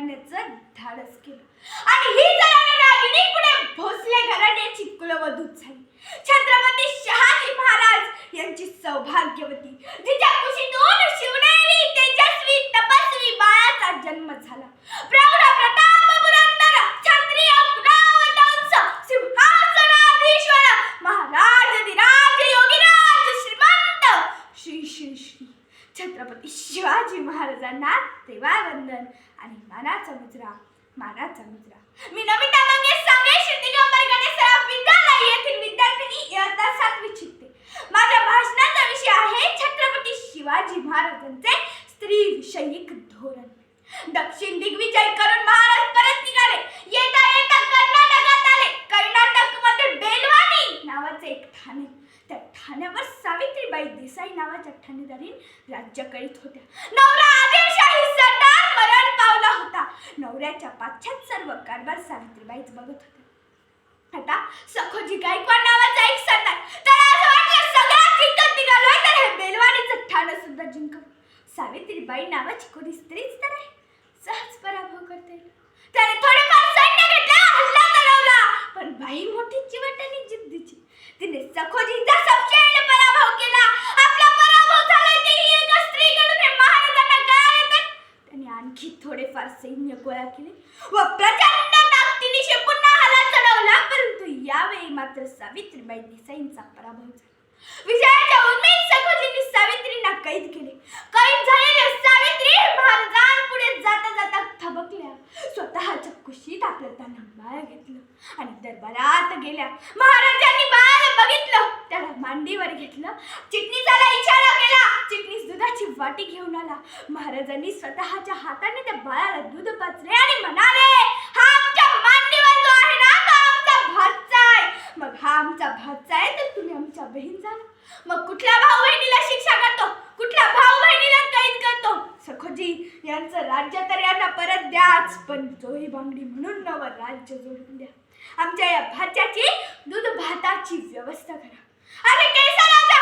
करण्याचं धाडस केलं. आणि ही जळाली रागिणी पुढे भोसले घराण्याची कुलवधूत झाली. छत्रपती शहाजी महाराज यांची सौभाग्यवती. जिच्या कुशीतून शिवनेरी तेजस्वी तपस्वी बाळाचा जन्म झाला. प्रौढ प्रताप पुरंदर क्षत्रिय कुलावतांस सिंहासनाधीश्वर महाराज दिराज योगीराज श्रीमंत श्री श्री श्री. छत्रपती शिवाजी महाराजांना देवावंदन. मुजरा मानाचा मुजरा मी नमिता मंगे सांगे श्री दिगंबर सराव विद्यालय येथील विद्यार्थिनी इयत्ता सातवी शिकते. माझ्या भाषणाचा विषय आहे छत्रपती शिवाजी महाराजांचे स्त्री विषयिक धोरण. दक्षिण दिग्विजय करून महाराज परत निघाले. येता येता कर्नाटकात आले. कर्नाटकमध्ये बेलवानी नावाचे एक ठाणे. त्या ठाण्यावर सावित्रीबाई देसाई नावाच्या ठाणेदारीन राज्य करीत होत्या. नवरा आदिलशाही सरदार मरण नवऱ्याच्या पाश्चात सर्व कारभार सावित्रीबाईच बघत होते. आता सखोजी गायकवाड नावाचा एक सरदार. त्याला असं वाटलं सगळ्यात जिंकत निघालोय तर हे बेलवाडीचं ठाणं सुद्धा जिंकव. सावित्रीबाई नावाची कोणी स्त्रीच तर आहे? सहज पराभव करते. त्याने थोडेफार सैन्य घेतला हल्ला चढवला. पण बाई मोठी चिवट आणि जिद्दीची. तिने सखोजी सबशेल पराभव केला आपला पराभव झाला तेही एका स्त्रीकडून हे महाराजांना कळाले तर त्यांनी आणखी थोडेफार सैन्य गोळा केले व प्रचंड ताकदीनिशी पुन्हा हल्ला चढवला परंतु यावेळी मात्र सावित्रीबाईंनी देसाईंचा पराभव झाला. विजयाच्या उमेद सखोजींनी सावित्रींना कैद केले. कैद झालेले सावित्री महाराजांपुढे जाता जाता थबकल्या. स्वतःच्या कुशीत आपलं त्यांना बाळ घेतलं आणि दरबारात गेल्या. महाराजांनी बाळ बघितलं त्याला मांडीवर घेतलं. चिटणीसाला इशारा केला वाटी घेऊन आला. महाराजांनी स्वतःच्या हाताने त्या बाळाला दूध पाचले आणि म्हणाले हा आमच्या मांडीवर जो आहे ना तो आमचा आहे. मग हा आमचा भाचा आहे तर तुम्ही आमच्या बहीण झाला मग कुठल्या भाऊ बहिणीला शिक्षा करतो? कुठल्या भाऊ बहिणीला कैद करतो? सखोजी यांचं राज्य तर यांना परत द्याच पण जोही बांगडी म्हणून नवं राज्य जोडून द्या. आमच्या या भाच्याची दूध भाताची व्यवस्था करा अरे कैसा राजा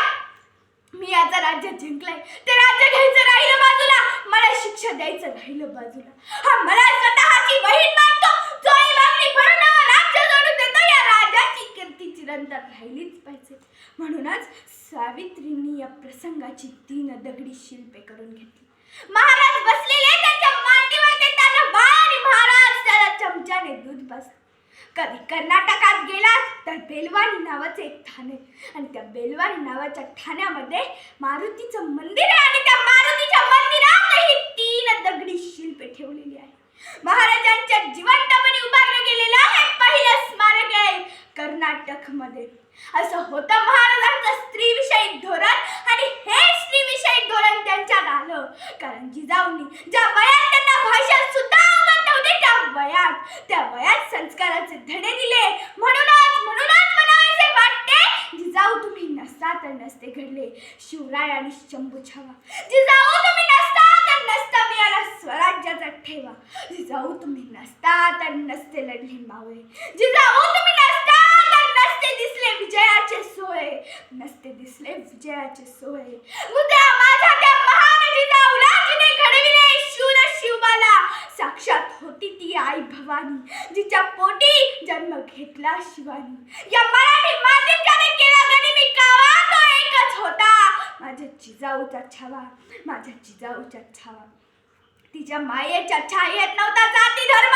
मी याचं राज्य जिंकलंय. ते राज्य घ्यायचं राहिलं बाजूला. मला शिक्षा द्यायचं राहिलं बाजूला. हा मला स्वतःची बहीण मानतो. जो ही मागणी भरून राज्य जोडून देतो या राजाची कीर्ती चिरंतर राहिलीच पाहिजे. म्हणूनच सावित्रींनी या प्रसंगाची तीन दगडी शिल्पे करून घेतली. महाराज बसलेले त्यांच्या मांडीवर ते त्याच्या बाळ आणि महाराज त्याला चमच्याने दूध पाजले कधी कर्नाटकात गेलात तर बेलवाणी नावाचे एक ठाणे. आणि त्या बेलवाणी नावाच्या ठाण्यामध्ये मारुतीचं मंदिर आहे आणि त्या मारुतीच्या मंदिरातही तीन दगडी शिल्पे ठेवलेली आहे महाराजांच्या जिवंतपणे उभारलं गेलेलं हे पहिलं स्मारक आहे कर्नाटकमध्ये असं होतं महाराजांचं स्त्रीविषयी धोरण आणि हे स्त्रीविषयी धोरण त्यांच्यात आलं. कारण जिजाऊनी ज्या वयात त्यांना भाषा सुद्धा आवडत नव्हते त्या वयात त्या वयात संस्काराचे धडे दिले. म्हणूनच म्हणूनच म्हणायचे वाटते जिजाऊ तुम्ही नसता तर नसते घडले. शिवराय आणि शंभू छावा. जिजाऊ तुम्ही नसता तर नसता मिळाला स्वराज्याचा ठेवा. जिजाऊ तुम्ही नसता तर नसते लढले मावळे जिजाऊ तुम्ही नसता तर नसते दिसले विजयाचे सोहळे नसते दिसले विजयाचे सोहळे उद्या माझा त्या महान जिजाऊला होती ती आई भवानी जिच्या पोटी जन्म घेतला शिवानी. या मराठी मातीच्याने केला गनिमी कावा तो एकच होता. माझ्या जिजाऊचा छावा माझ्या जिजाऊचा छावा. तिच्या मायेच्या छायेत नव्हता जाती धर्म.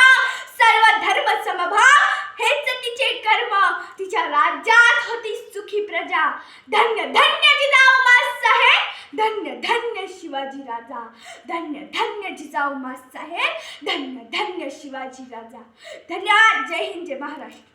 सर्व धर्म समभाव हेच तिचे कर्म. तिच्या राज्यात होती सुखी प्रजा. धन्य धन्य जिजाऊ मास साहेब धन्य धन्य शिवाजी राजा. धन्य धन्य जिजाऊ मास साहेब. धन्य धन्य शिवाजी राजा. धन्यवाद जय हिंद जय महाराष्ट्र.